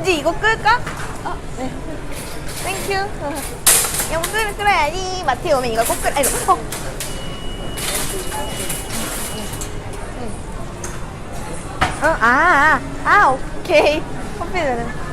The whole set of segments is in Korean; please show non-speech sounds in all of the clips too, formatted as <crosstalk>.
왠지 이거 끌까? 어, 네. 땡큐. <laughs> 영수를 끌어야지. 마트에 오면 이거 꼭 끌, 아이고, 어. 어, 아, 아, 아, 오케이. <laughs> 커피는.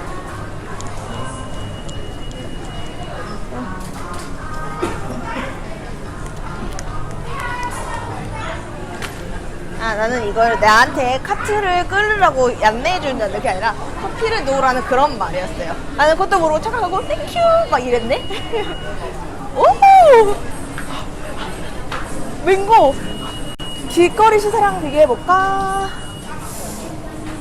아, 나는 이걸 나한테 카트를 끌으라고 줄 알았는데 그게 아니라 커피를 놓으라는 그런 말이었어요. 나는 그것도 모르고 착각하고 땡큐! 막 이랬네? <laughs> 오! 맹고! 길거리 시세랑 비교해볼까?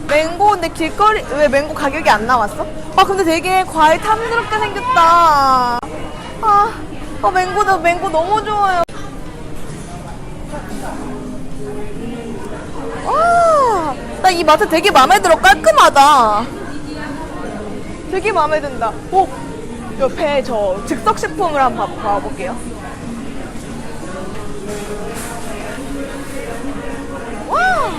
맹고 근데 길거리 왜 맹고 가격이 안 나왔어? 아 근데 되게 과일 탐스럽게 생겼다. 아, 아 맹고도 맹고 너무 좋아요. 와, 나이 마트 되게 마음에 들어 깔끔하다. 되게 마음에 든다. 오, 옆에 저 즉석 식품을 한번 봐- 봐볼게요. 와,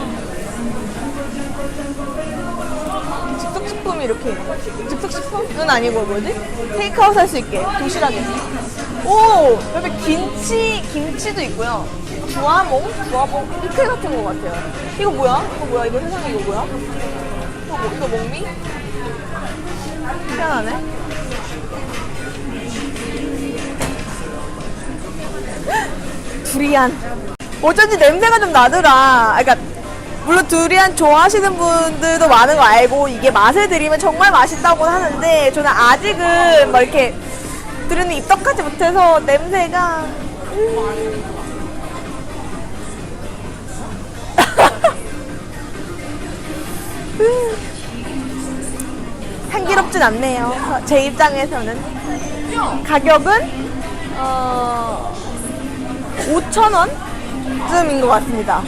즉석 식품이 이렇게 즉석 식품은 아니고 뭐지? 테이크아웃 할 수 있게 도시락에. 오, 옆에 김치 김치도 있고요. 주화몽, 주화몽 육회 같은 거 같아요. 이거 뭐야? 이거 뭐야? 이거 세상에 이거 뭐야? 이거, 뭐, 이거 목미? 희한하네. <laughs> 두리안. 어쩐지 냄새가 좀 나더라. 아, 그러니까 물론 두리안 좋아하시는 분들도 많은 거 알고 이게 맛을 들이면 정말 맛있다고 하는데 저는 아직은 막 이렇게 들으니 입덕하지 못해서 냄새가 향 기롭진 않네요. 제 입장에서는 가격은 어 5천 원쯤인 것 같습니다.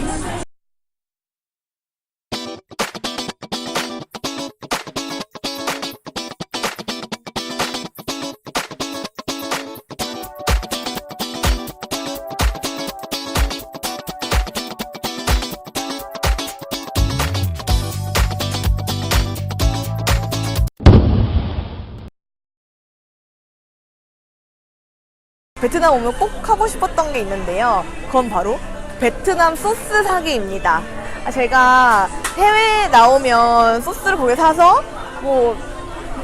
베트남 오면 꼭 하고 싶었던 게 있는데요. 그건 바로 베트남 소스 사기입니다. 아, 제가 해외에 나오면 소스를 거기 사서 뭐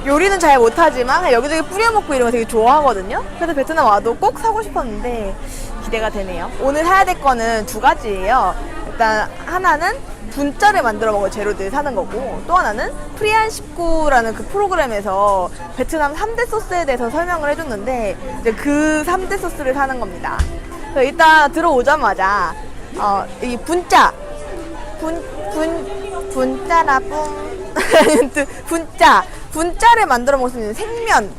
요리는 잘 못하지만 여기저기 뿌려 먹고 이런 거 되게 좋아하거든요. 그래서 베트남 와도 꼭 사고 싶었는데 기대가 되네요. 오늘 사야 될 거는 두 가지예요. 일단 하나는 분짜를 만들어 먹을 재료들 사는 거고 또 하나는 프리안 19라는 그 프로그램에서 베트남 3대 소스에 대해서 설명을 해줬는데 이제 그 3대 소스를 사는 겁니다. 그래서 일단 들어오자마자 어, 이 분짜 분, 분, 분짜라 뿡 <laughs> 분짜 분짜를 만들어 먹을 수 있는 생면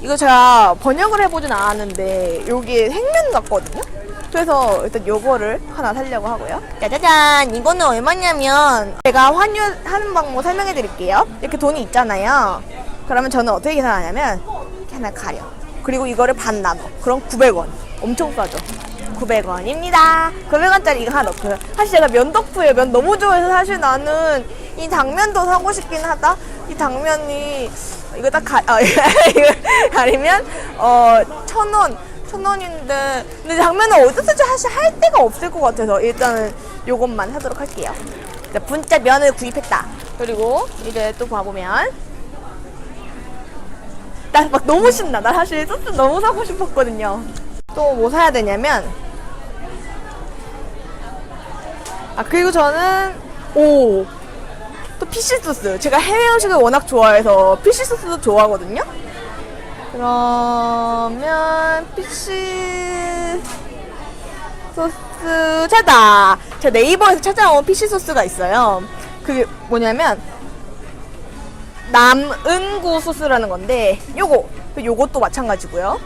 이거 제가 번역을 해보진 않았는데 여기 생면 같거든요? 그래서 일단 요거를 하나 살려고 하고요. 짜자잔! 이거는 얼마냐면 제가 환율하는 방법 설명해 드릴게요. 이렇게 돈이 있잖아요. 그러면 저는 어떻게 계산하냐면 이렇게 하나 가려. 그리고 이거를 반 나눠. 그럼 900원. 엄청 싸죠? 900원입니다. 900원짜리 이거 하나 넣고요. 사실 제가 면덕후예요. 면 너무 좋아해서 사실 나는 이 당면도 사고 싶긴 하다. 이 당면이 이거 딱 가, 아, <laughs> 이거 가리면 어, 천 원. 천 원인데 근데 당면은 어디서 사실 할 데가 없을 것 같아서 일단은 요것만 하도록 할게요. 자, 분짜 면을 구입했다. 그리고 이제 또 봐보면 나 막 너무 신나. 나 사실 소스 너무 사고 싶었거든요. 또 뭐 사야 되냐면 아 그리고 저는 오 또 피쉬 소스. 제가 해외 음식을 워낙 좋아해서 피쉬 소스도 좋아하거든요. 그러면 피쉬 소스 찾아. 제가 네이버에서 찾아온 피쉬 소스가 있어요. 그게 뭐냐면 남은구 소스라는 건데 요거 요것도 마찬가지고요.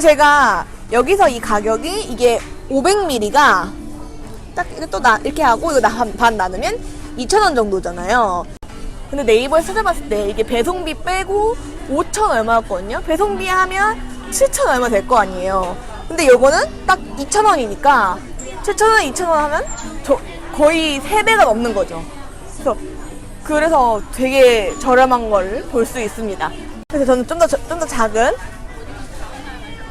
제가 여기서 이 가격이 이게 500ml가 딱 이거 또 나, 이렇게 하고 이거 나, 반 나누면 2,000원 정도잖아요. 근데 네이버에 찾아봤을 때 이게 배송비 빼고 5천 얼마였거든요. 배송비 하면 7천 얼마 될 거 아니에요. 근데 요거는 딱 2천 원이니까 7천 원, 2천 원 하면 저 거의 3배가 넘는 거죠. 그래서 그래서 되게 저렴한 걸 볼 수 있습니다. 그래서 저는 좀 더 좀 더 작은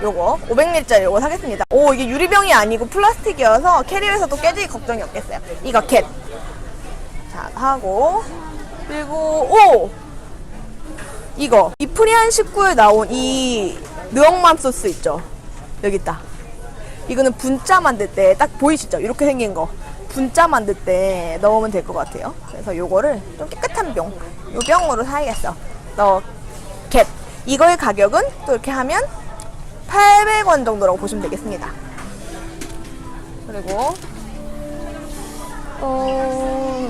요거 500ml짜리 요거 사겠습니다. 오 이게 유리병이 아니고 플라스틱이어서 캐리어에서도 깨질 걱정이 없겠어요. 이거 캣. 자 하고 그리고 오 이거 이 프리안 19에 나온 이 느엉맘 소스 있죠. 여기 있다. 이거는 분짜 만들 때 딱 보이시죠? 이렇게 생긴 거. 분짜 만들 때 넣으면 될 것 같아요. 그래서 요거를 좀 깨끗한 병, 요 병으로 사야겠어. 너 겟. 이거의 가격은 또 이렇게 하면 800원 정도라고 보시면 되겠습니다. 그리고 어...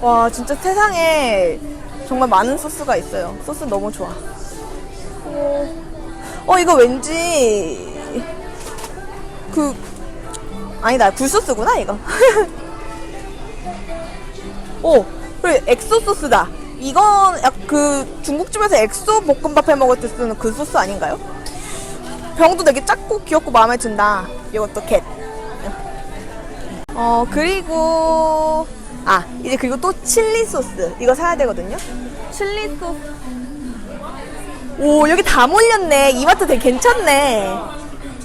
와 진짜 세상에 정말 많은 소스가 있어요. 소스 너무 좋아. 어, 어 이거 왠지 그 아니다 굴소스구나 이거. <laughs> 오 그리고 엑소 소스다. 이건 약그 중국집에서 엑소 볶음밥 해 먹을 때 쓰는 그 소스 아닌가요? 병도 되게 작고 귀엽고 마음에 든다. 이것도 캣. 어 그리고 아 이제 그리고 또 칠리 소스 이거 사야 되거든요. 칠리 소스. 오 여기 다 몰렸네. 이마트 되게 괜찮네.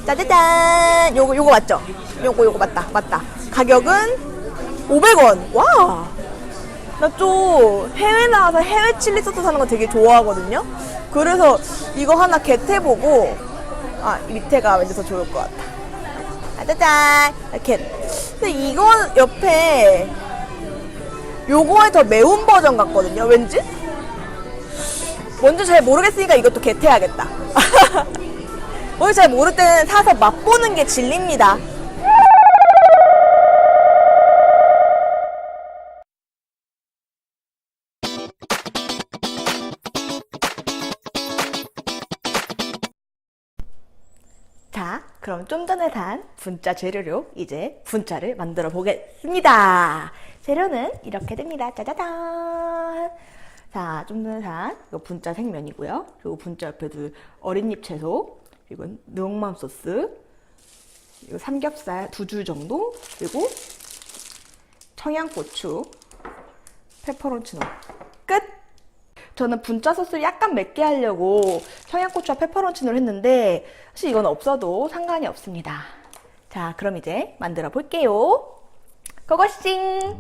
짜자잔. 요거 요거 맞죠? 요거 요거 맞다 맞다. 가격은 500원. 와. 나 좀 해외 나와서 해외 칠리 소스 사는 거 되게 좋아하거든요. 그래서 이거 하나 겟해보고 아 밑에가 왠지 더 좋을 것 같아. 짜잔 이렇게. 근데 이건 옆에 요거에 더 매운 버전 같거든요. 왠지? 뭔지 잘 모르겠으니까 이것도 겟해야겠다. <laughs> 뭔지 잘 모를 때는 사서 맛보는 게 진리입니다. 그럼 좀 전에 산 분짜 재료로 이제 분짜를 만들어 보겠습니다. 재료는 이렇게 됩니다. 짜자잔. 자, 좀 전에 산 이거 분짜 생면이고요. 그리고 분짜 옆에 두 어린잎 채소, 이건 능맘 소스, 이거 삼겹살 두 줄 정도, 그리고 청양고추, 페퍼론치노. 끝! 저는 분짜 소스를 약간 맵게 하려고 청양고추와 페퍼론치노를 했는데 사실 이건 없어도 상관이 없습니다. 자, 그럼 이제 만들어 볼게요. 고고싱!